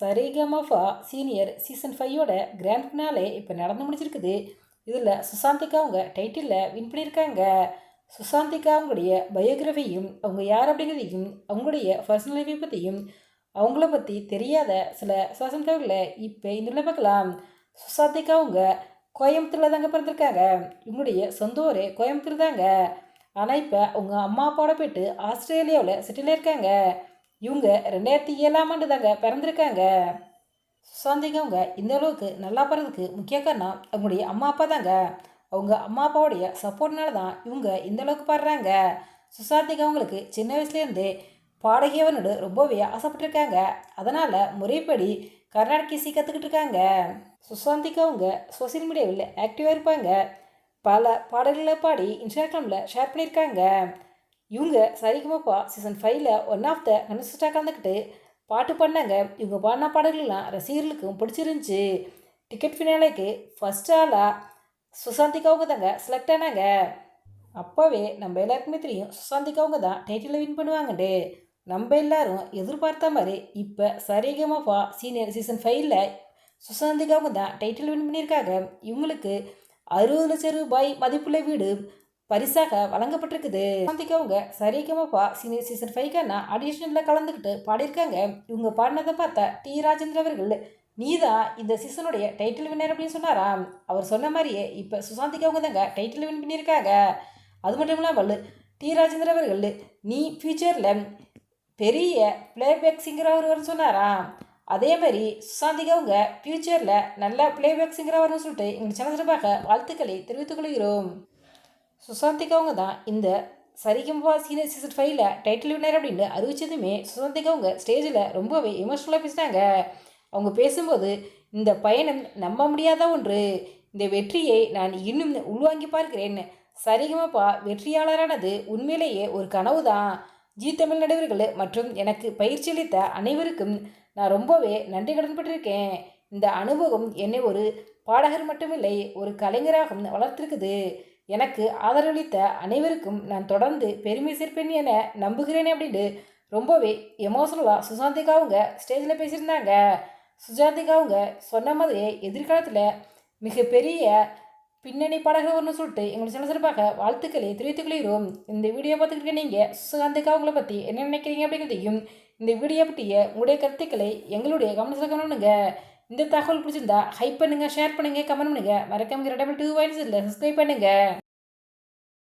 சரிகமஃபா senior season ஃபைவோட grand finale இப்போ நடந்து முடிச்சிருக்குது இதில் சுசாந்திகா அவங்க டைட்டிலில் வின் பண்ணியிருக்காங்க. சுசாந்திகா அவங்களுடைய பயோகிராஃபியும் அவங்க யார் அப்படிங்கிறதையும் அவங்களுடைய பர்சனல் லைஃபை பற்றியும் அவங்கள பற்றி தெரியாத சில சுவாசம் தகவல்களை இப்போ இந்த பார்க்கலாம். சுசாந்திகா அவங்க கோயம்புத்தூரில் தாங்க பிறந்திருக்காங்க. இவங்களுடைய சொந்த ஊரே கோயம்புத்தூர் தாங்க. ஆனால் இப்போ அவங்க அம்மா அப்பாவோட போயிட்டு ஆஸ்திரேலியாவில் செட்டில் இருக்காங்க இவங்க ரெண்டாயிரத்தி ஏழாம் ஆண்டு தாங்க பிறந்திருக்காங்க. சுசாந்திக்கவங்க இந்த அளவுக்கு நல்லா போகிறதுக்கு முக்கிய காரணம் அவங்களுடைய அம்மா அப்பா தாங்க. அவங்க அம்மா அப்பாவுடைய சப்போர்ட்னால தான் இவங்க இந்த அளவுக்கு பாடுறாங்க. சுசாந்திக்கு அவங்களுக்கு சின்ன வயசுலேருந்தே பாடகியவனோடு ரொம்பவே ஆசைப்பட்டிருக்காங்க. அதனால் முறைப்படி கர்நாடக இசை கற்றுக்கிட்டு இருக்காங்க. சுசாந்திக்கு அவங்க சோசியல் மீடியாவில் ஆக்டிவாக இருப்பாங்க. பல பாடல்களை பாடி இன்ஸ்டாகிராமில் ஷேர் பண்ணியிருக்காங்க. இவங்க சரிகமப்பா சீசன் ஃபைவ்ல ஒன் ஆஃப் த கன்சஸ்டாக கலந்துக்கிட்டு பாட்டு பண்ணாங்க இவங்க பாடின பாடல்கள்லாம் ரசிகர்களுக்கும் பிடிச்சிருந்துச்சி. டிக்கெட் ஃபினாலேக்கு ஃபஸ்ட் ஆளாக சுசாந்திக்காவுங்க தாங்க செலக்ட் ஆனாங்க. அப்போவே நம்ம எல்லாருக்குமே தெரியும் சுசாந்திக்காவுங்க தான் டைட்டில் வின் பண்ணுவாங்கண்டு நம்ம எல்லாரும் எதிர்பார்த்த மாதிரி இப்போ சரிகமப்பா சீனியர் சீசன் ஃபைவ்ல சுசாந்திக்காவுங்க தான் டைட்டில் வின் பண்ணியிருக்காங்க. இவங்களுக்கு அறுபது லட்சம் ரூபாய் மதிப்புள்ள வீடு பரிசாக வழங்கப்பட்டிருக்குது. சாந்திக்கு அவங்க சரிகமப்பா சீனியர் சீசன் ஃபைவ்க்கான ஆடிஷனில் கலந்துக்கிட்டு பாடியிருக்காங்க. இவங்க பாடினதை பார்த்தா டி. ராஜேந்திர அவர்கள் நீதான் இந்த சீசனுடைய டைட்டில் வின்னர் அப்படின்னு சொன்னாராம் அவர் சொன்ன மாதிரியே இப்போ சுசாந்திக்கு அவங்க தாங்க டைட்டில் வின் பண்ணியிருக்காங்க. அது மட்டும் இல்லாமல் டி. ராஜேந்திர அவர்கள் நீ ஃபியூச்சரில் பெரிய பிளேபேக் சிங்கராக வருவார்னு சொன்னாராம் அதே மாதிரி சுசாந்திக்கு அவங்க ஃப்யூச்சரில் நல்ல பிளேபேக் சிங்கராக வரும்னு சொல்லிட்டு எங்கள் சேனல் சார்பாக வாழ்த்துக்களை தெரிவித்துக் கொள்கிறோம். சுசாந்திகா அவங்க தான் இந்த சரிகம்பா சீனியர் சீசன் ஃபைவ்ல டைட்டில் வினர் அப்படின்னு அறிவிச்சதுமே சுசாந்திகா அவங்க ஸ்டேஜில் ரொம்பவே எமோஷ்னலாக பேசினாங்க அவங்க பேசும்போது இந்த பயணம் நம்ப முடியாத ஒன்று. இந்த வெற்றியை நான் இன்னும் உள்வாங்கி பார்க்கிறேன். சரிகமப்பா வெற்றியாளரானது உண்மையிலேயே ஒரு கனவு தான் ஜி தமிழ் நடுவர்கள் மற்றும் எனக்கு பயிற்சி அளித்த அனைவருக்கும் நான் ரொம்பவே நன்றி கடன்பட்டிருக்கேன் இந்த அனுபவம் என்னை ஒரு பாடகர் மட்டுமில்லை ஒரு கலைஞராகவும் வளர்த்திருக்குது. எனக்கு ஆதரவளித்த அனைவருக்கும் நான் தொடர்ந்து பெருமை சேர்ப்பேன் என நம்புகிறேனே அப்படின்ட்டு ரொம்பவே எமோஷனலாக சுசாந்திகா அவங்க ஸ்டேஜில் பேசியிருந்தாங்க. சுசாந்திகாவுங்க அவங்க சொன்ன மாதிரியே எதிர்காலத்தில் மிகப்பெரிய பின்னணி பாடகர் ஒன்று சொல்லிட்டு எங்களை சில சிறப்பாக வாழ்த்துக்களை தெரிவித்துக் கொள்கிறோம். இந்த வீடியோ பார்த்துக்கிட்டு நீங்கள் சுகாந்திகா அவங்கள பற்றி என்ன நினைக்கிறீங்க அப்படிங்கிறதையும் இந்த வீடியோ பற்றிய உங்களுடைய கருத்துக்களை எங்களுடைய கவனத்தில் கவனிங்க இந்த தகவல் பிடிச்சிருந்தா ஹைப் பண்ணுங்கள் ஷேர் பண்ணுங்கள் கமெண்ட் பண்ணுங்கள் மறக்காம டபுள் டூ வாய்ஸ் இல்லை சப்ஸ்கிரைப் பண்ணுங்கள்